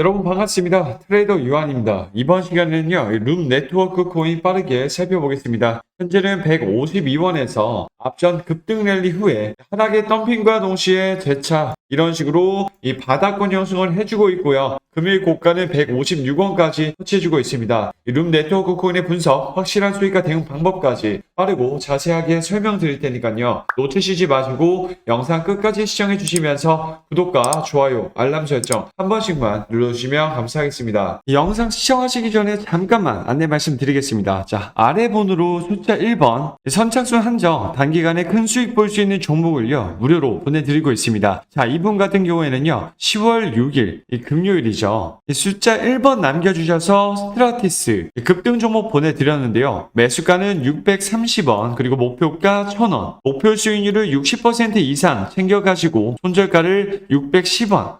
여러분 반갑습니다. 트레이더 유한입니다. 이번 시간에는요, 룸 네트워크 코인 빠르게 살펴보겠습니다. 현재는 152원에서 앞전 급등 랠리 후에 하락의 덤핑과 동시에 재차 이런 식으로 이 바닥권 형성을 해주고 있고요. 금일 고가는 156원까지 터치해주고 있습니다. 이룸 네트워크 코인의 분석, 확실한 수익과 대응 방법까지 빠르고 자세하게 설명드릴 테니까요. 놓치시지 마시고 영상 끝까지 시청해 주시면서 구독과 좋아요, 알람 설정 한 번씩만 눌러주시면 감사하겠습니다. 이 영상 시청하시기 전에 잠깐만 안내 말씀드리겠습니다. 자, 아래 번호로 숫자 1번 선착순 한정 단기간에 큰 수익 볼 수 있는 종목을요 무료로 보내드리고 있습니다. 자, 이분 같은 경우에는요 10월 6일 이 금요일이죠. 이 숫자 1번 남겨주셔서 스트라티스 이 급등 종목 보내드렸는데요. 매수가는 630원 그리고 목표가 1000원 목표 수익률을 60% 이상 챙겨가시고 손절가를 610원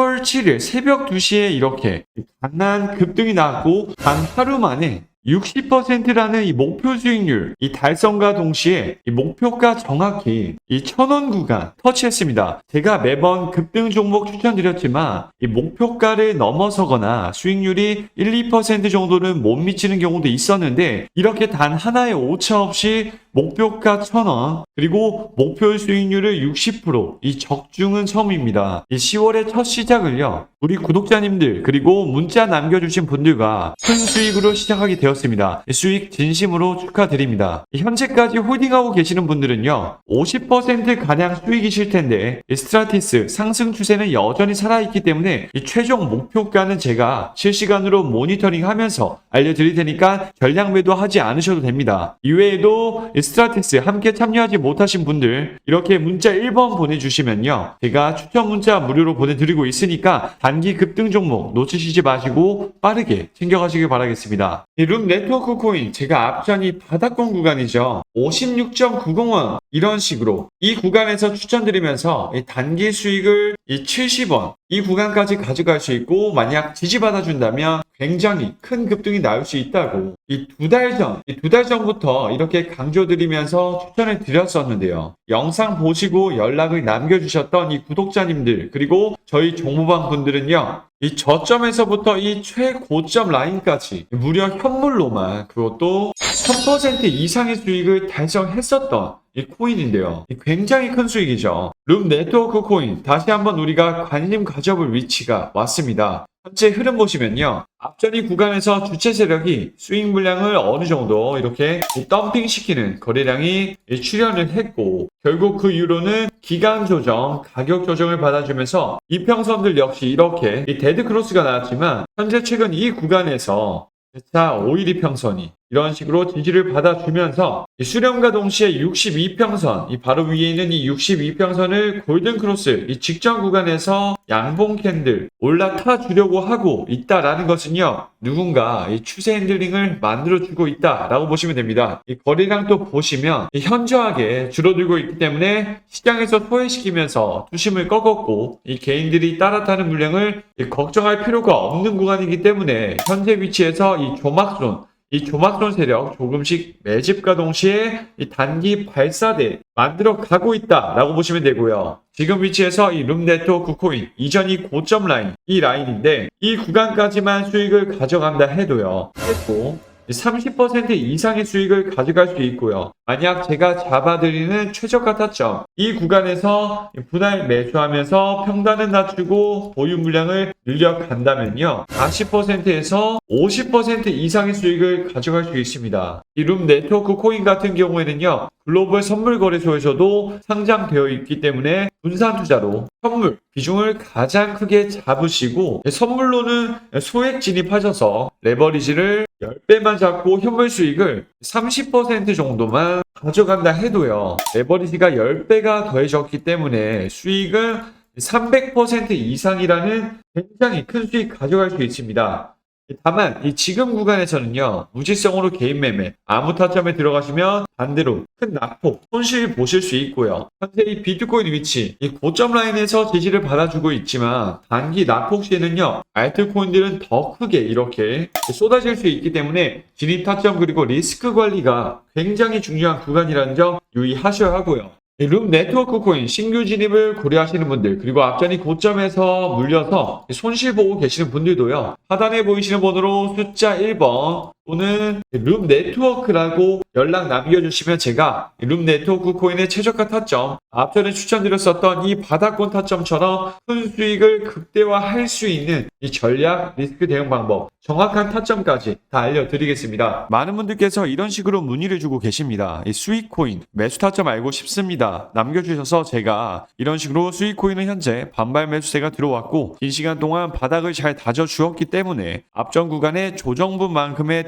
7일 새벽 2시에 이렇게 강한 급등이 나왔고 단 하루 만에 60%라는 이 목표 수익률, 이 달성과 동시에 이 목표가 정확히 이 천원 구간 터치했습니다. 제가 매번 급등 종목 추천드렸지만 이 목표가를 넘어서거나 수익률이 1, 2% 정도는 못 미치는 경우도 있었는데 이렇게 단 하나의 오차 없이 목표가 천원 그리고 목표 수익률을 60%이 적중은 처음입니다. 이 10월의 첫 시작을요. 우리 구독자님들 그리고 문자 남겨주신 분들과 큰 수익으로 시작하게 되었습니다. 이 수익 진심으로 축하드립니다. 이 현재까지 홀딩하고 계시는 분들은요. 50% 가량 수익이실 텐데 이 스트라티스 상승 추세는 여전히 살아있기 때문에 이 최종 목표가는 제가 실시간으로 모니터링 하면서 알려드릴 테니까 전량 매도하지 않으셔도 됩니다. 이외에도 이 스트라티스 함께 참여하지 못하신 분들 이렇게 문자 1번 보내주시면요. 제가 추천 문자 무료로 보내드리고 있으니까 단기 급등 종목 놓치시지 마시고 빠르게 챙겨가시길 바라겠습니다. 이룸 네트워크 코인 제가 앞전이 바닥권 구간이죠. 56.90원 이런 식으로 이 구간에서 추천드리면서 이 단기 수익을 이 70원 이 구간까지 가져갈 수 있고 만약 지지받아 준다면 굉장히 큰 급등이 나올 수 있다고 이 두 달 전, 이 두 달 전부터 이렇게 강조드리면서 추천을 드렸었는데요. 영상 보시고 연락을 남겨주셨던 이 구독자님들 그리고 저희 종무방 분들은요. 이 저점에서부터 이 최고점 라인까지 무려 현물로만 그것도 1000% 이상의 수익을 달성했었던 이 코인인데요. 이 굉장히 큰 수익이죠. 룸 네트워크 코인 다시 한번 우리가 관심 가져볼 위치가 왔습니다. 현재 흐름 보시면요. 이 구간에서 주체 세력이 수익 물량을 어느 정도 이렇게 이 덤핑 시키는 거래량이 이 출현을 했고 결국 그 이후로는 기간 조정, 가격 조정을 받아주면서 이평선들 역시 이렇게 이 데드 크로스가 나왔지만 현재 최근 이 구간에서 자 5일 이평선이 이런 식으로 지지를 받아주면서 이 수렴과 동시에 62평선, 이 바로 위에 있는 이 62평선을 골든 크로스, 이 직전 구간에서 양봉 캔들 올라타 주려고 하고 있다라는 것은요, 누군가 이 추세 핸들링을 만들어주고 있다라고 보시면 됩니다. 이 거래량 또 보시면 이 현저하게 줄어들고 있기 때문에 시장에서 소외시키면서 투심을 꺾었고 이 개인들이 따라타는 물량을 이 걱정할 필요가 없는 구간이기 때문에 현재 위치에서 이 조막손 이 조막손 세력 조금씩 매집과 동시에 이 단기 발사대 만들어 가고 있다라고 보시면 되고요. 지금 위치에서 이 룸 네트워크 코인 이전이 고점 라인 이 라인인데 이 구간까지만 수익을 가져간다 해도요. 해도 30% 이상의 수익을 가져갈 수 있고요. 만약 제가 잡아드리는 최저가 타점 이 구간에서 분할 매수하면서 평단을 낮추고 보유 물량을 늘려간다면요. 40%에서 50% 이상의 수익을 가져갈 수 있습니다. 이 룸 네트워크 코인 같은 경우에는요. 글로벌 선물 거래소에서도 상장되어 있기 때문에 분산 투자로 선물 비중을 가장 크게 잡으시고 선물로는 소액 진입하셔서 레버리지를 10배만 잡고 현물 수익을 30% 정도만 가져간다 해도요. 레버리지가 10배가 더해졌기 때문에 수익은 300% 이상이라는 굉장히 큰 수익 가져갈 수 있습니다. 다만 이 지금 구간에서는요 무지성으로 개인 매매 아무 타점에 들어가시면 반대로 큰 낙폭 손실 보실 수 있고요. 현재 이 비트코인 위치 이 고점 라인에서 지지를 받아주고 있지만 단기 낙폭 시에는요 알트코인들은 더 크게 이렇게 쏟아질 수 있기 때문에 진입 타점 그리고 리스크 관리가 굉장히 중요한 구간이라는 점 유의하셔야 하고요. 이 룸 네트워크 코인 신규 진입을 고려하시는 분들 그리고 앞전이 고점에서 물려서 손실 보고 계시는 분들도요 하단에 보이시는 번호로 숫자 1번 또는 룸 네트워크라고 연락 남겨주시면 제가 룸 네트워크 코인의 최저가 타점 앞전에 추천드렸었던 이 바닥권 타점처럼 큰 수익을 극대화할 수 있는 이 전략 리스크 대응 방법 정확한 타점까지 다 알려드리겠습니다. 많은 분들께서 이런 식으로 문의를 주고 계십니다. 이 수익 코인 매수 타점 알고 싶습니다. 남겨주셔서 제가 이런 식으로 수익 코인은 현재 반발 매수세가 들어왔고 긴 시간 동안 바닥을 잘 다져 주었기 때문에 앞전 구간의 조정분만큼의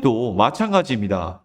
도 마찬가지입니다.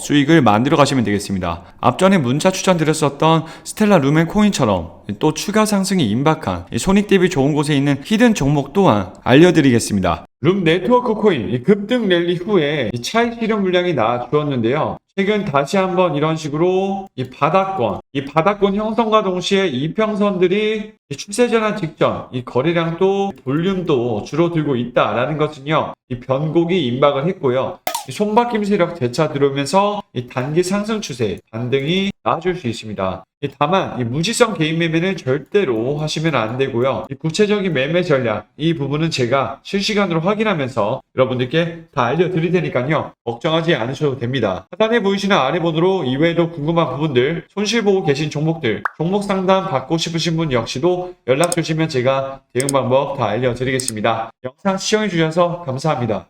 수익을 만들어 가시면 되겠습니다. 앞전에 문자 추천드렸었던 스텔라 루멘 코인처럼 또 추가 상승이 임박한 이 손익 대비 좋은 곳에 있는 히든 종목 또한 알려드리겠습니다. 룸 네트워크 코인 이 급등 랠리 후에 이 차익 실현 물량이 나와 주었는데요. 최근 다시 한번 이런 식으로 이 바닥권, 이 바닥권 형성과 동시에 이평선들이 이 추세 전환 직전 이 거래량도 볼륨도 줄어들고 있다라는 것은요. 이 변곡이 임박을 했고요. 이 손바뀜 세력 재차 들어오면서 이 단기 상승 추세 반등이 나아질 수 있습니다. 이 다만 이 무지성 개인 매매는 절대로 하시면 안 되고요. 이 구체적인 매매 전략 이 부분은 제가 실시간으로 확인하면서 여러분들께 다 알려드릴 테니까요. 걱정하지 않으셔도 됩니다. 하단에 보이시는 아래 번호로 이외에도 궁금한 부분들 손실 보고 계신 종목들 종목 상담 받고 싶으신 분 역시도 연락 주시면 제가 대응 방법 다 알려드리겠습니다. 영상 시청해 주셔서 감사합니다.